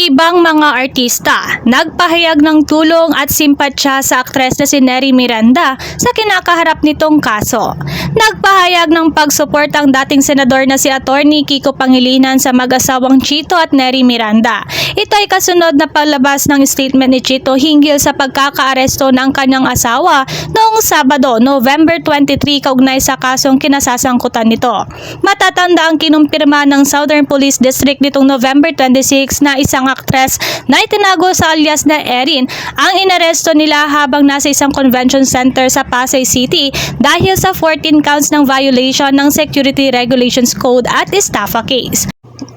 Ibang mga artista nagpahayag ng tulong at simpatya sa aktres na si Neri Miranda sa kinakaharap nitong kaso. Nagpahayag ng pagsupport ang dating senador na si Attorney Kiko Pangilinan sa mag-asawang Chito at Neri Miranda. Ito ay kasunod na palabas ng statement ni Chito hinggil sa pagkakaaresto ng kanyang asawa noong Sabado, November 23 kaugnay sa kasong kinasasangkutan nito. Matatanda ang kinumpirma ng Southern Police District nitong November 26 na isang aktres na itinago sa alias na Erin ang inaresto nila habang nasa isang convention center sa Pasay City dahil sa 14 counts ng violation ng Security Regulations Code at estafa case.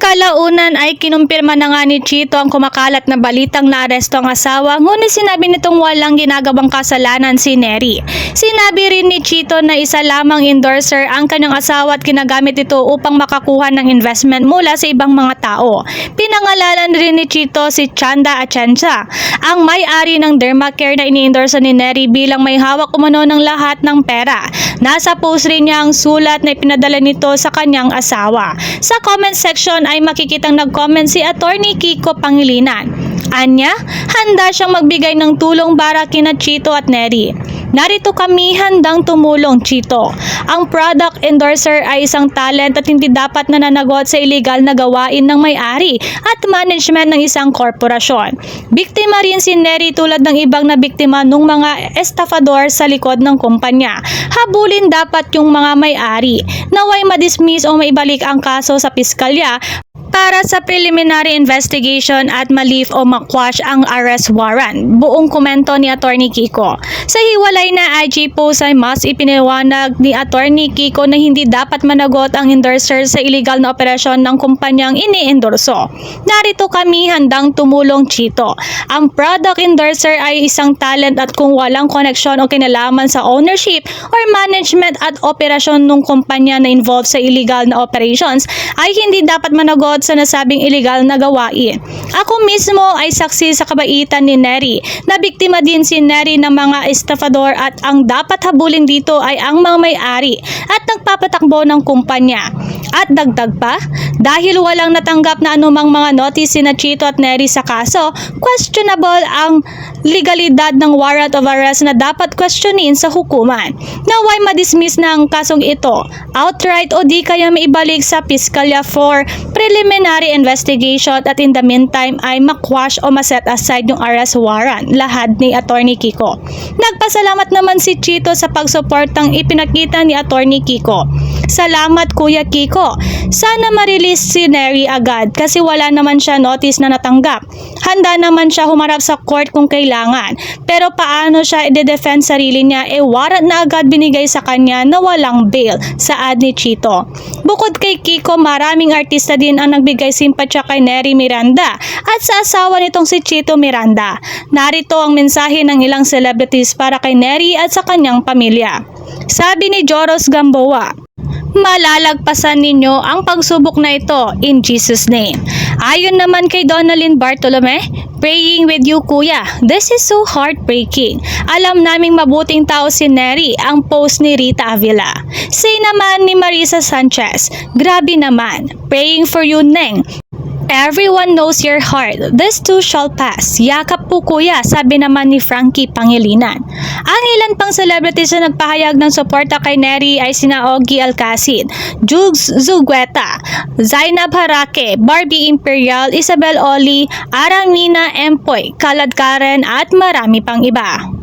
Kalaunan ay kinumpirma na nga ni Chito ang kumakalat na balitang naaresto ang asawa ngunit sinabi nitong walang ginagawang kasalanan si Neri. Sinabi rin ni Chito na isa lamang endorser ang kanyang asawa at ginagamit ito upang makakuha ng investment mula sa ibang mga tao. Pinangalanan rin ni Chito si Chanda Atienza, ang may-ari ng Dermacare na ini-endorse ni Neri bilang may hawak umano ng lahat ng pera. Nasa post rin niya ang sulat na ipinadala nito sa kanyang asawa. Sa comment section ay makikitang nag-comment si Attorney Kiko Pangilinan. Anya, handa siyang magbigay ng tulong para kina Chito at Neri. Narito kami handang tumulong, Chito. Ang product endorser ay isang talent at hindi dapat nananagot sa illegal na gawain ng may-ari at management ng isang korporasyon. Biktima rin si Neri tulad ng ibang na biktima ng mga estafador sa likod ng kumpanya. Habulin dapat yung mga may-ari. Naway madismiss o maibalik ang kaso sa piskalya para sa preliminary investigation at malif o makwash ang arrest warrant. Buong komento ni Attorney Kiko. Sa hiwalay na IG post ay mas ipiniwanag ni Attorney Kiko na hindi dapat managot ang endorser sa illegal na operasyon ng kumpanyang ini-endorso. Narito kami handang tumulong Chito. Ang product endorser ay isang talent at kung walang koneksyon o kinalaman sa ownership or management at operasyon ng kumpanya na involved sa illegal na operations ay hindi dapat managot sa nasabing illegal na gawain. Ako mismo ay saksi sa kabaitan ni Neri na biktima din si Neri ng mga estafador at ang dapat habulin dito ay ang mga may-ari at nagpapatakbo ng kumpanya. At dagdag pa, dahil walang natanggap na anumang mga notice si Chito at Neri sa kaso, questionable ang legalidad ng warrant of arrest na dapat questionin sa hukuman. Naway madismiss na ang kasong ito, outright o di kaya maibalik sa piskalya for preliminary investigation at in the meantime ay makwash o maset aside yung arrest warrant, lahad ni Attorney Kiko. Nagpasalamat naman si Chito sa pagsuportang ipinakita ni Attorney Kiko. Salamat Kuya Kiko. Sana ma-release si Neri agad kasi wala naman siya notice na natanggap. Handa naman siya humarap sa court kung kailangan. Pero paano siya i-defend sarili niya e warrant na agad binigay sa kanya na walang bail sa ad ni Chito. Bukod kay Kiko, maraming artista din ang nagbigay simpatya kay Neri Miranda at sa asawa nitong si Chito Miranda. Narito ang mensahe ng ilang celebrities para kay Neri at sa kanyang pamilya. Sabi ni Joros Gamboa, malalagpasan ninyo ang pagsubok na ito in Jesus name. Ayon naman kay Donalyn Bartolome, praying with you kuya. This is so heartbreaking. Alam naming mabuting tao si Neri ang post ni Rita Avila. Say naman ni Marisa Sanchez, grabe naman. Praying for you Neng. Everyone knows your heart. This too shall pass. Yakap po kuya, sabi naman ni Frankie Pangilinan. Ang ilan pang celebrities na nagpahayag ng suporta kay Neri ay sina Ogie Alcacid, Jugs Zugueta, Zainab Harake, Barbie Imperial, Isabel Oli, Arangina Empoy, Kalad Karen at marami pang iba.